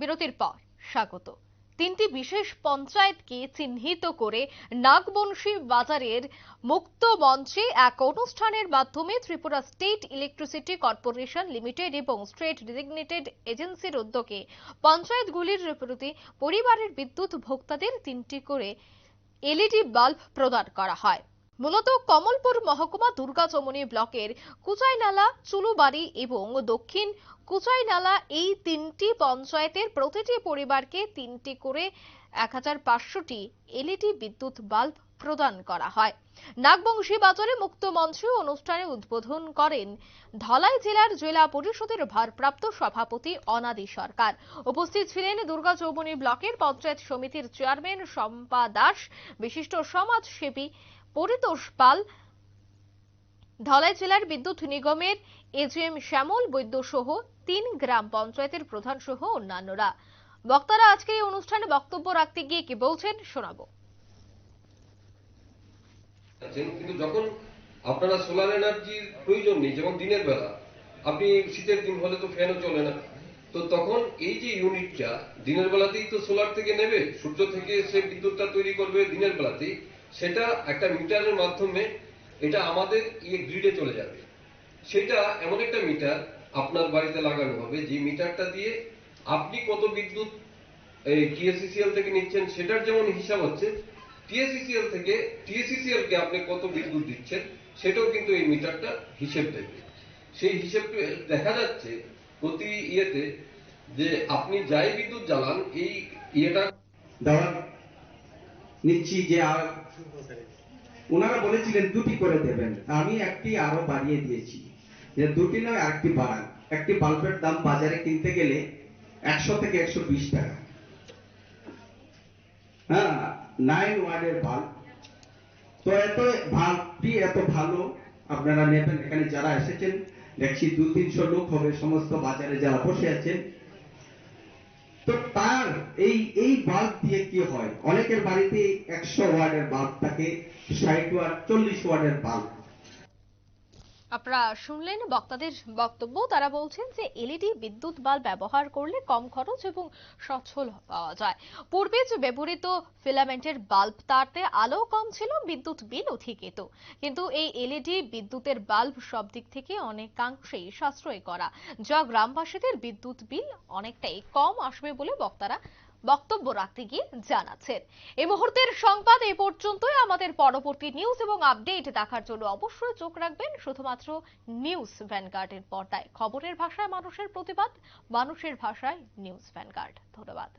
বিরতির পর স্বাগত। তিনটি বিশেষ পঞ্চায়েতকে চিহ্নিত করে নাগবংশী বাজারের মুক্ত মঞ্চে এক অনুষ্ঠানের মাধ্যমে Tripura state electricity corporation limited এবং স্টেট ডেজিগনেটেড এজেন্সির উদ্যোগে পঞ্চায়েতগুলির প্রতি পরিবারের বিদ্যুৎ ভোক্তাদের তিনটি করে এলইডি বাল্ব প্রদান করা হয়। মূলত কমলপুর মহকুমা দুর্গাচমনি ব্লকের কুচাইনালা, চুলুবাড়ি এবং দক্ষিণ কুচাইনালা এই তিনটি পঞ্চায়েতের প্রতিটি পরিবারকে তিনটি করে এক হাজার পাঁচশোটি এলইডি বিদ্যুৎ বাল্ব প্রদান করা হয়। নাগবংশী বাজারে মুক্ত মঞ্চে অনুষ্ঠানে উদ্বোধন করেন ধলাই জেলার জেলা পরিষদের ভারপ্রাপ্ত সভাপতি অনাদি সরকার। উপস্থিত ছিলেন দুর্গা চৌবনী ব্লকের পঞ্চায়েত সমিতির চেয়ারম্যান শম্পা দাস, বিশিষ্ট সমাজসেবী পরিতোষ পাল। ধলাই জেলার বিদ্যুৎ নিগমের এজিএম শ্যামল বৈদ্য সহ তিন গ্রাম পঞ্চায়েতের প্রধান সহ অন্যান্যরা। বক্তারা আজকে এই অনুষ্ঠানে বক্তব্য রাখতে গিয়ে কি বলছেন শোনাবো। কিন্তু যখন আপনারা সোলার এনার্জির প্রয়োজন নেই, যেমন দিনের বেলা, আপনি শীতের দিন হলে তো ফ্যানও চলে না। তো তখন এই যে ইউনিটটা দিনের বেলাতেই তো সোলার থেকে নেবে, সূর্য থেকে সে বিদ্যুৎটা তৈরি করবে দিনের বেলাতেই। সেটা একটা মিটারের মাধ্যমে এটা আমাদের ইয়ে গ্রিডে চলে যাবে। সেটা এমন একটা মিটার আপনার বাড়িতে লাগানো হবে, যে মিটারটা দিয়ে আপনি কত বিদ্যুৎ এই টিএসসিসিএল থেকে নিচ্ছেন সেটার যেমন হিসাব হচ্ছে টিএসসিসিএল থেকে টিএসসিসিএল কে আপনি কত বিদ্যুৎ দিচ্ছেন সেটাও কিন্তু এই মিটারটা হিসেব দেবে সেই হিসেবটা দেখা যাচ্ছে প্রতি ইয়েতে যে আপনি যাই বিদ্যুৎ জ্বালান, এই ইয়েটা দেওয়া নিচ্ছি যে আর ওনারা বলেছিলেন দুটি করে দেবেন। আমি একটি আরও বাড়িয়ে দিয়েছি। যে দুটি নয়, আরেকটি বাড়ান। একটি বাল্বের দাম বাজারে কিনতে গেলে একশো থেকে একশো বিশ টাকা। হ্যাঁ নাইন ওয়ার্ডের বাল্ব। তো এত বাল্বটি এত ভালো, আপনারা নেবেন। এখানে যারা এসেছেন, দেখছি দু তিনশো লোক হবে, সমস্ত বাজারে যারা বসে আছেন তো তার এই এই বাল্ব দিয়ে কি হয়? অনেকের বাড়িতে একশো ওয়ার্ডের বাল্ব থাকে, ষাট ওয়ার্ড, চল্লিশ ওয়ার্ডের বাল্ব আপনারা শুনলেন বক্তাদের বক্তব্য। তারা বলছেন যে এলইডি বিদ্যুৎ বাল্ব ব্যবহার করলে কম খরচ এবং সচ্ছল পাওয়া যায়। পূর্বে যে ব্যবহৃত ফিলামেন্টের বাল্ব, তাতে আলো কম ছিল, বিদ্যুৎ বিল অধিকৃত কিন্তু এই এলইডি বিদ্যুতের বাল্ব সব দিক থেকে অনেকাংশেই সাশ্রয় করা, যা গ্রামবাসীদের বিদ্যুৎ বিল অনেকটাই কম আসবে বলে বক্তারা বক্তব্য রাখতে গিয়ে জানাচ্ছেন। এ মুহূর্তের সংবাদ এ পর্যন্তই। আমাদের পরবর্তী নিউজ এবং আপডেট দেখার জন্য অবশ্যই চোখ রাখবেন। শুধুমাত্র নিউজ ভ্যানগার্ডের পর্দায়। খবরের ভাষায় মানুষের প্রতিবাদ, মানুষের ভাষায় নিউজ ভ্যানগার্ড ধন্যবাদ।